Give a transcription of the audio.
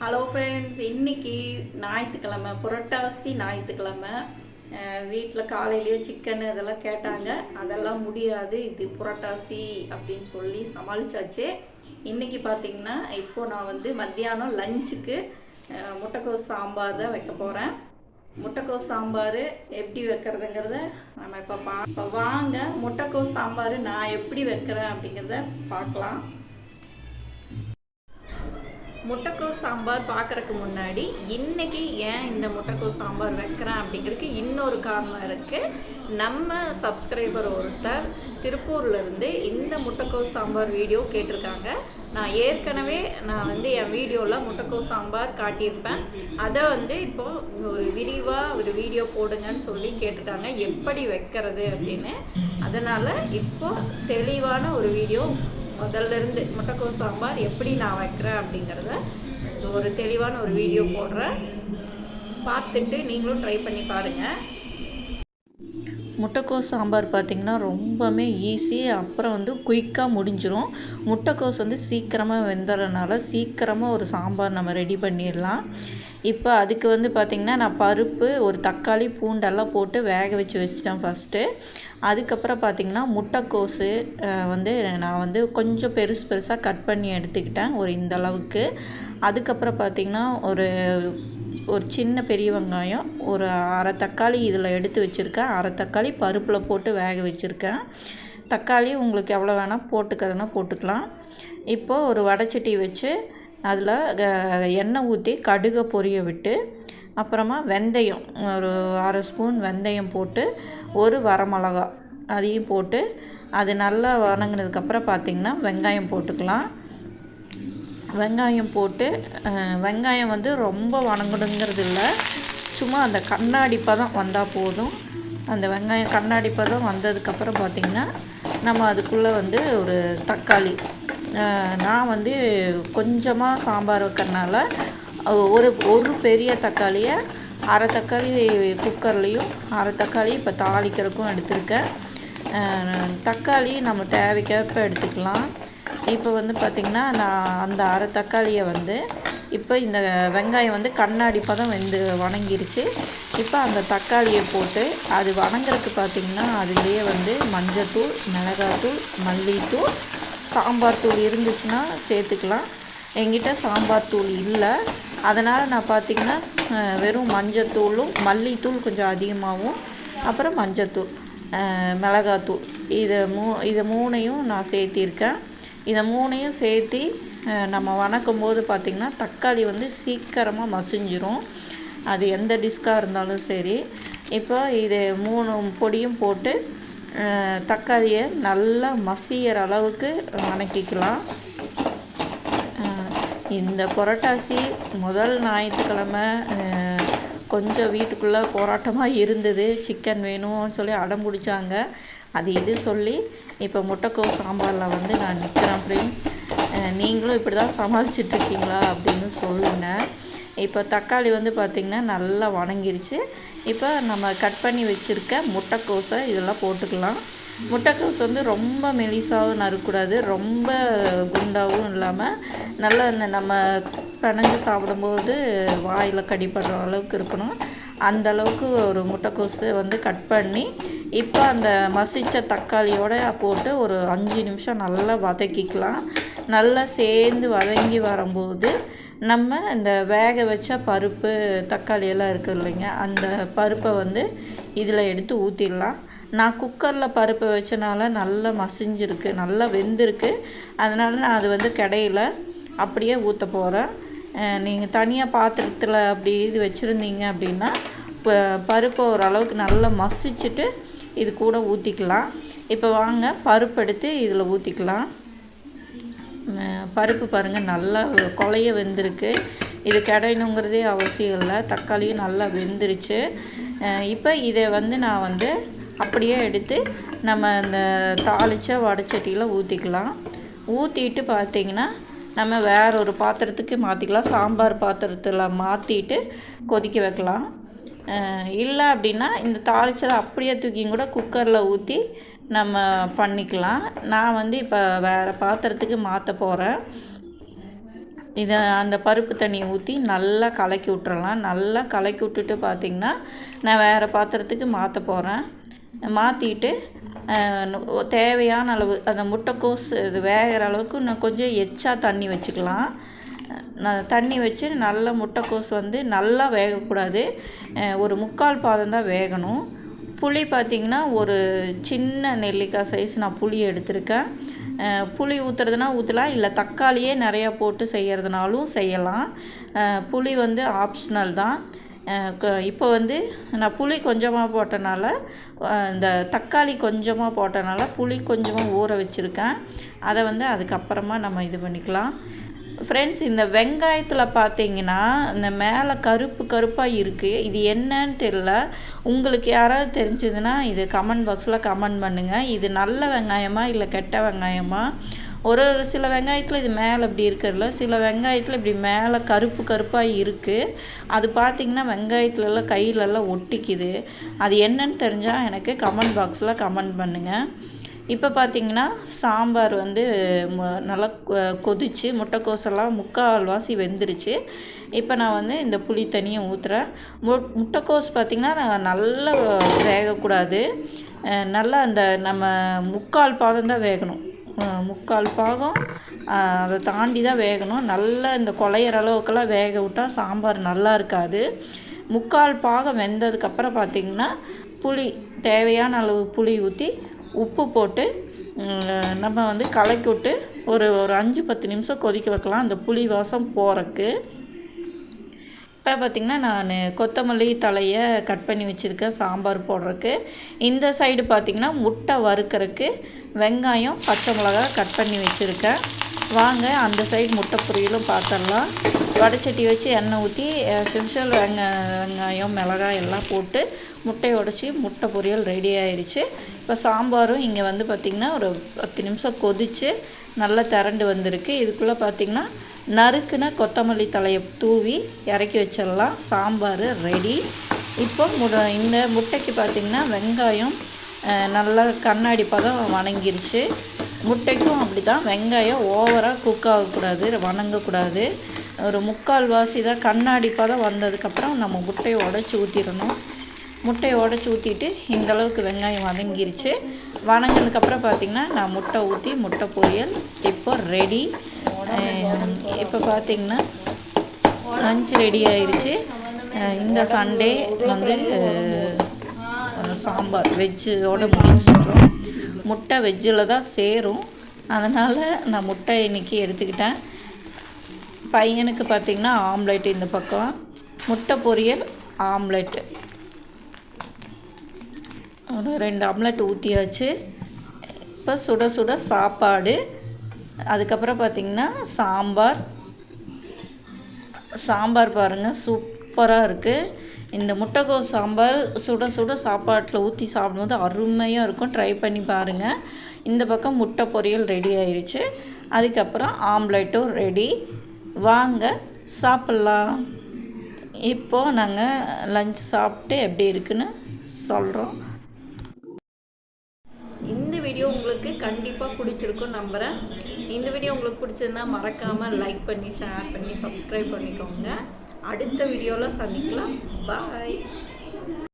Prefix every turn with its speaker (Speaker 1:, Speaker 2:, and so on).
Speaker 1: Hello friends இன்னைக்கு ஞாயிற்றுக்கிழமை புரட்டாசி ஞாயிற்றுக்கிழமை. வீட்டில் காலையிலேயே சிக்கன் இதெல்லாம் கேட்டாங்க. அதெல்லாம் முடியாது இது புரட்டாசி அப்படின்னு சொல்லி சமாளித்தாச்சு இன்னைக்கு பார்த்தீங்கன்னா இப்போ நான் வந்து மத்தியானம் லஞ்சுக்கு முட்டைக்கோஸ் சாம்பார் தான் வைக்க போகிறேன் முட்டைக்கோஸ் சாம்பார் எப்படி வைக்கிறதுங்கிறத நம்ம இப்போ பா இப்போ வாங்க. முட்டைக்கோஸ் சாம்பார் நான் எப்படி வைக்கிறேன் அப்படிங்கிறத பார்க்கலாம். முட்டைக்கோஸ் சாம்பார் பார்க்குறக்கு முன்னாடி இன்னைக்கு ஏன் இந்த முட்டைக்கோஸ் சாம்பார் வைக்கிறேன் அப்படிங்கிறதுக்கு இன்னொரு காரணம் இருக்குது நம்ம சப்ஸ்கிரைபர் ஒருத்தர் திருப்பூர்லேருந்து இந்த முட்டைக்கோஸ் சாம்பார் வீடியோ கேட்டிருக்காங்க. நான் ஏற்கனவே நான் வந்து என் வீடியோவில் முட்டைக்கோஸ் சாம்பார் காட்டியிருப்பேன். அதை வந்து இப்போது ஒரு விரிவாக ஒரு வீடியோ போடுங்கன்னு சொல்லி கேட்டிருக்காங்க. எப்படி வைக்கிறது அப்படின்னு. அதனால் இப்போ தெளிவான ஒரு வீடியோ முதல்ல இருந்து முட்டைக்கோஸ் சாம்பார் எப்படி நான் வைக்கிறேன் அப்படிங்கிறத ஒரு தெளிவான ஒரு வீடியோ போடுறேன். பார்த்துட்டு நீங்களும் ட்ரை பண்ணி பாருங்கள் முட்டைக்கோஸ் சாம்பார் பார்த்திங்கன்னா ரொம்பவுமே ஈஸி அப்புறம் வந்து குயிக்காக முடிஞ்சிடும் முட்டைக்கோஸ் வந்து சீக்கிரமாக வெந்துடுறதுனால சீக்கிரமாக ஒரு சாம்பார் நம்ம ரெடி பண்ணிடலாம். இப்போ அதுக்கு வந்து பார்த்திங்கன்னா நான் பருப்பு ஒரு தக்காளி பூண்டெல்லாம் போட்டு வேக வச்சு வச்சிட்டேன் ஃபஸ்ட்டு அதுக்கப்புறம் பார்த்திங்கன்னா முட்டைக்கோஸு வந்து நான் வந்து கொஞ்சம் பெருசு பெருசாக கட் பண்ணி எடுத்துக்கிட்டேன் ஒரு இந்த அளவுக்கு. அதுக்கப்புறம் பார்த்திங்கன்னா ஒரு ஒரு சின்ன பெரிய வெங்காயம் ஒரு அரை தக்காளி இதில் எடுத்து வச்சுருக்கேன். அரை தக்காளி பருப்பில் போட்டு வேக வச்சுருக்கேன். தக்காளி உங்களுக்கு எவ்வளோ வேணால் போட்டுக்கிறதுனா போட்டுக்கலாம். இப்போது ஒரு வடைச்சட்டி வச்சு அதில் எண்ணெய் ஊற்றி கடுகை பொரிய விட்டு அப்புறமா வெந்தயம் ஒரு அரை ஸ்பூன் வெந்தயம் போட்டு ஒரு வரமிளகா அதையும் போட்டு அது நல்லா வணங்கினதுக்கப்புறம் பார்த்திங்கன்னா வெங்காயம் போட்டுக்கலாம். வெங்காயம் போட்டு வெங்காயம் வந்து ரொம்ப வணங்கணுங்கிறது இல்லை. சும்மா அந்த கண்ணாடி பதம் வந்தால் போதும். அந்த வெங்காயம் கண்ணாடி பதம் வந்ததுக்கப்புறம் பார்த்திங்கன்னா நம்ம அதுக்குள்ளே வந்து ஒரு தக்காளி நான் வந்து கொஞ்சமாக சாம்பார் வைக்கிறனால ஒரு ஒரு பெரிய தக்காளியை அரை தக்காளி குக்கர்லேயும் அரை தக்காளி இப்போ தாளிக்கிறதுக்கும் எடுத்திருக்கேன். தக்காளி நம்ம தேவைக்கேற்ப எடுத்துக்கலாம். இப்போ வந்து பார்த்திங்கன்னா நான் அந்த அரை தக்காளியை வந்து இப்போ இந்த வெங்காயம் வந்து கண்ணாடி பதம் வெந்து வணங்கிருச்சு. இப்போ அந்த தக்காளியை போட்டு அது வணங்குறதுக்கு பார்த்திங்கன்னா அதுலேயே வந்து மஞ்சத்தூள் மிளகாத்தூள் மல்லித்தூள் சாம்பார் தூள் இருந்துச்சுன்னா சேர்த்துக்கலாம். என்கிட்ட சாம்பார் தூள் இல்லை. அதனால் நான் பார்த்திங்கன்னா வெறும் மஞ்சத்தூளும் மல்லித்தூள் கொஞ்சம் அதிகமாகவும் அப்புறம் மஞ்சத்தூள் மிளகாத்தூள் இதை மூ இதை மூணையும் நான் சேர்த்திருக்கேன். இதை மூணையும் சேர்த்தி நம்ம வணக்கும் போது பார்த்திங்கன்னா தக்காளி வந்து சீக்கிரமாக மசிஞ்சிரும். அது எந்த டிஷ்காக இருந்தாலும் சரி. இப்போ இது மூணு பொடியும் போட்டு தக்காளியை நல்லா மசிகிற அளவுக்கு வணக்கிக்கலாம். இந்த புரட்டாசி முதல் ஞாயிற்றுக்கிழமை கொஞ்சம் வீட்டுக்குள்ளே போராட்டமாக இருந்தது. சிக்கன் வேணும்னு சொல்லி அடம் பிடிச்சாங்க. அது இது சொல்லி இப்போ முட்டைக்கோஸ் சாம்பாரில் வந்து நான் நிற்கிறேன் ஃப்ரெண்ட்ஸ் நீங்களும் இப்படி தான் சமாளிச்சிட்ருக்கீங்களா அப்படின்னு சொல்லுங்கள் இப்போ தக்காளி வந்து பார்த்திங்கன்னா நல்லா வணங்கிருச்சு. இப்போ நம்ம கட் பண்ணி வச்சுருக்க முட்டைக்கோஸை இதெல்லாம் போட்டுக்கலாம். முட்டைக்கோஸ் வந்து ரொம்ப மெலிசாகவும் நறுக்கூடாது ரொம்ப குண்டாகவும் இல்லாமல் நல்லா இந்த நம்ம பிணைஞ்சு சாப்பிடும்போது வாயில் கடிப்படுற அளவுக்கு இருக்கணும். அந்த அளவுக்கு ஒரு முட்டைக்கோஸு வந்து கட் பண்ணி இப்போ அந்த மசித்த தக்காளியோட போட்டு ஒரு அஞ்சு நிமிஷம் நல்லா வதக்கிக்கலாம். நல்லா சேர்ந்து வதங்கி வரும்போது நம்ம இந்த வேக வச்ச பருப்பு தக்காளி எல்லாம் இருக்குது இல்லைங்க அந்த பருப்பை வந்து இதில் எடுத்து ஊற்றிடலாம் நான் குக்கரில் பருப்பு வச்சனால நல்லா மசிஞ்சிருக்கு நல்லா வெந்திருக்கு. அதனால் நான் அது வந்து கடையில் அப்படியே ஊற்ற போகிறேன் நீங்கள் தனியாக பாத்திரத்தில் அப்படி இது வச்சுருந்தீங்க அப்படின்னா இப்போ பருப்பை ஓரளவுக்கு நல்லா மசிச்சுட்டு இது கூட ஊற்றிக்கலாம் இப்போ வாங்க பருப்பு எடுத்து இதில் ஊற்றிக்கலாம் பருப்பு பாருங்கள் நல்லா கொலைய வெந்திருக்கு. இது கிடையணுங்கிறதே அவசியம் இல்லை. தக்காளியும் நல்லா வெந்துருச்சு. இப்போ இதை வந்து நான் வந்து அப்படியே எடுத்து நம்ம இந்த தாளித்த வடச்சட்டியில் ஊற்றிக்கலாம் ஊற்றிட்டு பார்த்திங்கன்னா நம்ம வேற ஒரு பாத்திரத்துக்கு மாற்றிக்கலாம் சாம்பார் பாத்திரத்தில் மாற்றிட்டு கொதிக்க வைக்கலாம். இல்லை அப்படின்னா இந்த தாளிச்சதை அப்படியே தூக்கி கூட குக்கரில் ஊற்றி நம்ம பண்ணிக்கலாம். நான் வந்து இப்போ வேறு பாத்திரத்துக்கு மாற்ற போகிறேன் இதை அந்த பருப்பு தண்ணியை ஊற்றி நல்லா கலக்கி விட்டுறலாம். நல்லா கலக்கி விட்டுட்டு பார்த்திங்கன்னா நான் வேறு பாத்திரத்துக்கு மாற்ற போகிறேன் மாற்றிட்டு தேவையான அளவு அந்த முட்டைக்கோஸ் இது வேகிற அளவுக்கு நான் கொஞ்சம் எச்சா தண்ணி வச்சுக்கலாம். நான் தண்ணி வச்சு நல்லா முட்டைக்கோஸ் வந்து நல்லா வேகக்கூடாது. ஒரு முக்கால் பாதம் தான் வேகணும். புளி பார்த்திங்கன்னா ஒரு சின்ன நெல்லிக்காய் சைஸ் நான் புளி எடுத்திருக்கேன். புளி ஊற்றுறதுனா ஊற்றலாம் இல்லை தக்காளியே நிறையா போட்டு செய்கிறதுனாலும் செய்யலாம். புளி வந்து ஆப்ஷனல் தான். க- இப்போ வந்து நான் புளி கொஞ்சமாக போட்டனால இந்த தக்காளி கொஞ்சமாக போட்டனால புளி கொஞ்சமாக ஊற வச்சுருக்கேன். அதை வந்து அதுக்கப்புறமா நம்ம இது பண்ணிக்கலாம். ஃப்ரெண்ட்ஸ் இந்த வெங்காயத்தில் பார்த்தீங்கன்னா இந்த மேலே கருப்பு கருப்பாக இருக்குது இது என்னன்னு தெரில உங்களுக்கு யாராவது தெரிஞ்சதுன்னா இது கமெண்ட் பாக்ஸில் கமெண்ட் பண்ணுங்கள் இது நல்ல வெங்காயமா இல்லை கெட்ட வெங்காயமா? ஒரு ஒரு சில வெங்காயத்தில் இது மேலே இப்படி இருக்கிறதுல சில வெங்காயத்தில் இப்படி மேலே கருப்பு கருப்பாக இருக்குது அது பார்த்திங்கன்னா வெங்காயத்துலலாம் கையிலலாம் ஒட்டிக்குது. அது என்னன்னு தெரிஞ்சால் எனக்கு கமெண்ட் பாக்ஸில் கமெண்ட் பண்ணுங்கள் இப்போ பார்த்தீங்கன்னா சாம்பார் வந்து ம- நல்லா கொ- கொதிச்சு முட்டைக்கோசெல்லாம் முக்கால்வாசி வெந்துருச்சு. இப்போ நான் வந்து இந்த புளி தண்ணியை ஊற்றுறேன் மு முட்டைக்கோஸ் பார்த்திங்கன்னா நல்லா வேகக்கூடாது. நல்லா அந்த நம்ம முக்கால் பாதம் தான் வேகணும். முக்கால் பாகம் அதை தாண்டி தான் வேகணும். நல்லா இந்த குழையிற அளவுக்கெல்லாம் வேக விட்டால் சாம்பார் நல்லா இருக்காது. முக்கால் பாகம் வெந்ததுக்கப்புறம் பார்த்திங்கன்னா புளி தேவையான அளவு புளி ஊற்றி உப்பு போட்டு நம்ம வந்து கலக்கி விட்டு ஒரு ஒரு அஞ்சு பத்து நிமிஷம் கொதிக்க வைக்கலாம். அந்த புளி வாசம் போகிறக்கு இப்போ பார்த்திங்கன்னா நான் கொத்தமல்லி தலையை கட் பண்ணி வச்சுருக்கேன் சாம்பார் போடுறதுக்கு இந்த சைடு பார்த்திங்கன்னா முட்டை வறுக்கறதுக்கு வெங்காயம் பச்சை மிளகாய் கட் பண்ணி வச்சுருக்கேன். வாங்க அந்த சைடு முட்டை பொரியலும் பார்த்துடலாம் வடைச்சட்டி வச்சு எண்ணெய் ஊற்றி சிம்சல் வெங்க வெங்காயம் மிளகாய் எல்லாம் போட்டு முட்டையை உடச்சி முட்டை பொரியல் ரெடி ஆயிடுச்சு இப்போ சாம்பாரும் இங்கே வந்து பார்த்திங்கன்னா ஒரு பத்து நிமிஷம் கொதித்து நல்லா திரண்டு வந்திருக்கு. இதுக்குள்ளே பார்த்திங்கன்னா நறுக்குன கொத்தமல்லி தலையை தூவி இறக்கி வச்சிடலாம். சாம்பார் ரெடி இப்போ முட இந்த முட்டைக்கு பார்த்திங்கன்னா வெங்காயம் நல்லா கண்ணாடி பதம் வணங்கிருச்சு. முட்டைக்கும் அப்படி தான் வெங்காயம் ஓவராக குக் ஆகக்கூடாது வணங்கக்கூடாது. ஒரு முக்கால் வாசி தான் கண்ணாடி பதம் வந்ததுக்கப்புறம் நம்ம முட்டையை உடச்சி ஊற்றிடணும் முட்டையை உடச்சி ஊற்றிட்டு இந்த அளவுக்கு வெங்காயம் வதங்கிருச்சு. வதங்கினதுக்கப்புறம் பார்த்திங்கன்னா நான் முட்டை ஊற்றி முட்டை பொரியல் இப்போ ரெடி இப்போ பார்த்திங்கன்னா லஞ்ச் ரெடி ஆயிடுச்சு. இந்த சண்டே வந்து சாம்பார் வெஜ்ஜோடு முடிச்சிட்டோம் முட்டை வெஜ்ஜில் தான் சேரும். அதனால் நான் முட்டை இன்றைக்கி எடுத்துக்கிட்டேன். பையனுக்கு பார்த்திங்கன்னா ஆம்லேட் இந்த பக்கம். முட்டை பொரியல் ஆம்லெட்டு. ஒரு ரெண்டு ஆம்லெட் ஊற்றியாச்சு இப்போ சுட சுட சாப்பாடு. அதுக்கப்புறம் பார்த்திங்கன்னா சாம்பார். சாம்பார் பாருங்கள் சூப்பராக இருக்குது இந்த முட்டைக்கோஸ் சாம்பார் சுட சுட சாப்பாட்டில் ஊற்றி சாப்பிடும்போது அருமையாக இருக்கும். ட்ரை பண்ணி பாருங்கள் இந்த பக்கம் முட்டை பொரியல் ரெடி ஆயிடுச்சு அதுக்கப்புறம் ஆம்லெட்டும் ரெடி வாங்க சாப்பிட்லாம். இப்போது நாங்கள் லஞ்ச் சாப்பிட்டு எப்படி இருக்குன்னு சொல்கிறோம் இந்த வீடியோ உங்களுக்கு கண்டிப்பாக பிடிச்சிருக்கும் நம்புகிறேன் இந்த வீடியோ உங்களுக்கு பிடிச்சிருந்தா மறக்காமல் லைக் பண்ணி ஷேர் பண்ணி சப்ஸ்கிரைப் பண்ணிக்கோங்க. அடுத்த வீடியோவில் சந்திக்கலாம். பாய்